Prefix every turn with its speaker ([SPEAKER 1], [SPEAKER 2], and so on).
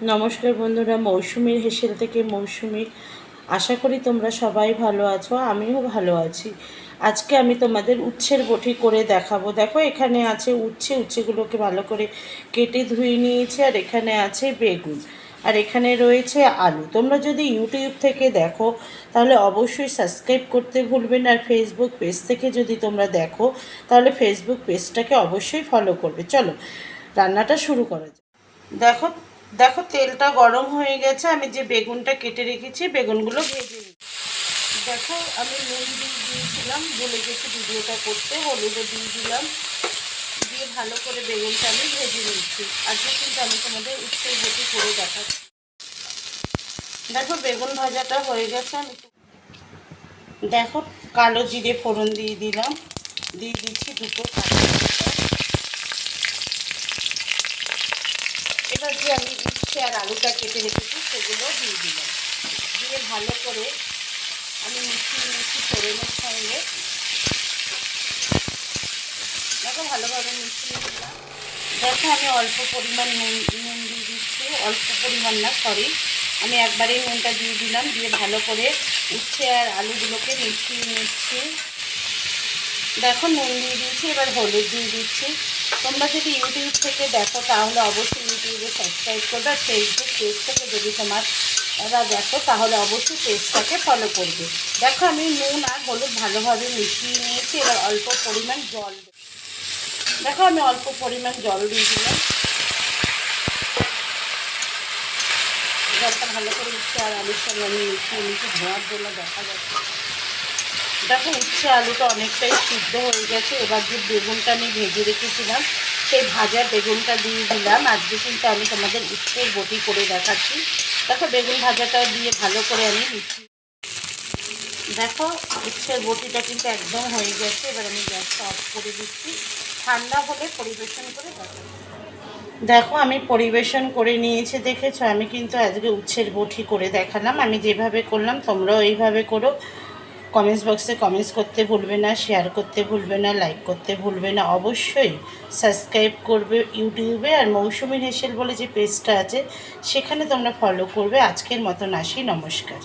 [SPEAKER 1] নমস্কার বন্ধুরা, মৌসুমীর হেসেল থেকে মৌসুমী। আশা করি তোমরা সবাই ভালো আছো, আমিও ভালো আছি। আজকে আমি তোমাদের উচ্ছের বটি করে দেখাবো। দেখো, এখানে আছে উচ্ছে, উচ্ছেগুলোকে ভালো করে কেটে ধুয়ে নিয়েছি, আর এখানে আছে বেগুন, আর এখানে রয়েছে আলু। তোমরা যদি ইউটিউব থেকে দেখো, তাহলে অবশ্যই সাবস্ক্রাইব করতে ভুলবেন আর ফেসবুক পেজ থেকে যদি তোমরা দেখো, তাহলে ফেসবুক পেজটাকে অবশ্যই ফলো করবে। চলো, রান্নাটা শুরু করা যাক। দেখো দেখো, তেলটা গরম হয়ে গেছে, আমি যে বেগুনটা কেটে রেখেছি, বেগুনগুলো ভেজে দেখো, আমি নুন দিয়ে দিয়েছিলাম, ভুলে গেছি ভিডিওটা করতে, হলুদও দিয়ে দিলাম, দিয়ে ভালো করে বেগুনটা আমি ভেজে নিচ্ছি। আজকে কিন্তু আমি তোমাদের উচ্ছের বটি করে দেখাচ্ছি। দেখো, বেগুন ভাজাটা হয়ে গেছে, আমি দেখো, কালো জিরে ফোড়ন দিয়ে দিলাম, দিয়ে দিচ্ছি দুটো কাঁচা লঙ্কা এবার যে আমি উচ্ছে আর আলুটা কেটে রেখেছি, সেগুলো দিয়ে দিলাম। দিয়ে ভালো করে আমি মিশিয়ে মিশি ফোড়নের সঙ্গে। দেখো ভালোভাবে মিশিয়ে দিলাম দেখো আমি অল্প পরিমাণ নুন নুন দিয়ে দিচ্ছি, অল্প পরিমাণ না সরি আমি একবারেই নুনটা দিয়ে দিলাম, দিয়ে ভালো করে উচ্ছে আর আলুগুলোকে মিশিয়ে নিচ্ছি দেখো নুন দিয়ে দিচ্ছি এবার হলুদ দিয়ে দিচ্ছি। তোমরা যদি ইউটিউব থেকে দেখো, তাহলে অবশ্যই ইউটিউবে সাবস্ক্রাইব করবে আর ফেসবুক পেজ থেকে যদি তোমার এরা দেখো, তাহলে অবশ্যই পেজটাকে ফলো করবে। দেখো, আমি নুন আর হলুদ ভালোভাবে মিশিয়ে নিয়েছি, এবার অল্প পরিমাণ জল। দেখো, আমি অল্প পরিমাণ জল দিয়ে দিলাম। জলটা ভালো করে উঠছে আর আলুর সঙ্গে আমি মিশিয়ে নিয়েছি, ধোঁয়ার জন্য দেখা যাচ্ছে। দেখো, উচ্ছে আলুটা অনেকটাই সিদ্ধ হয়ে গেছে। এবার যে বেগুনটা আমি ভেজে রেখেছিলাম, সেই ভাজা বেগুনটা দিয়ে দিলাম। আজকে কিন্তু আমি তোমাদের উচ্ছের বটি করে দেখাচ্ছি। দেখো, বেগুন ভাজাটা দিয়ে ভালো করে আমি মিশিয়ে দেখো, উচ্ছের বটিটা কিন্তু একদম হয়ে গেছে। এবার আমি গ্যাসটা অফ করে দিচ্ছি। ঠান্ডা হলে পরিবেশন করে দেখাবো দেখো, আমি পরিবেশন করে নিয়েছি, দেখেছ? আমি কিন্তু আজকে উচ্ছের বটি করে দেখালাম। আমি যেভাবে করলাম, তোমরাও এইভাবে করো। কমেন্টস বক্সে কমেন্টস করতে ভুলবে না শেয়ার করতে ভুলবে না লাইক করতে ভুলবে না, অবশ্যই সাবস্ক্রাইব করবে ইউটিউবে আর মৌসুমি হেসেল বলে যে পেজটা আছে, সেখানে তোমরা ফলো করবে। আজকের মতন আসি, নমস্কার।